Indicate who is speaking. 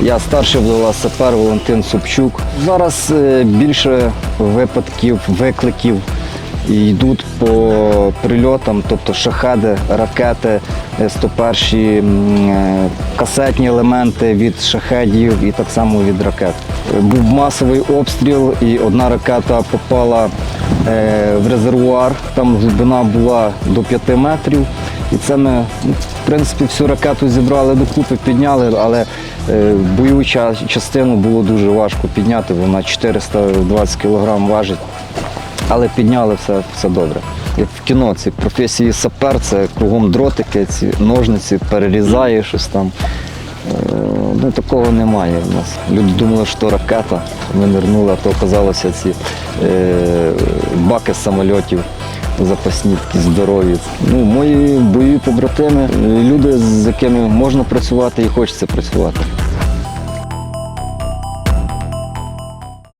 Speaker 1: Я старший велосипер Валентин Собчук. Зараз е, більше випадків, викликів йдуть по прильотам, тобто шахеди, ракети, е, 101 м, е, касетні елементи від шахедів і так само від ракет. Е, Був масовий обстріл, і одна ракета попала е, в резервуар. Там глибина була до 5 метрів. І це ми, в принципі, всю ракету зібрали докупи, підняли, але е, бойову частину було дуже важко підняти, вона 420 кг важить. Але підняли все, все добре. Як в кіно, ці професії сапер, це кругом дротики, ці ножниці, перерізає щось там. Е, Ну, такого немає в нас. Люди думали, що ракета. Ми нирнули, а то оказалося ці е, баки з самольотів запасні, такі. Ну, мої бойові побратими, люди, з якими можна працювати і хочеться працювати.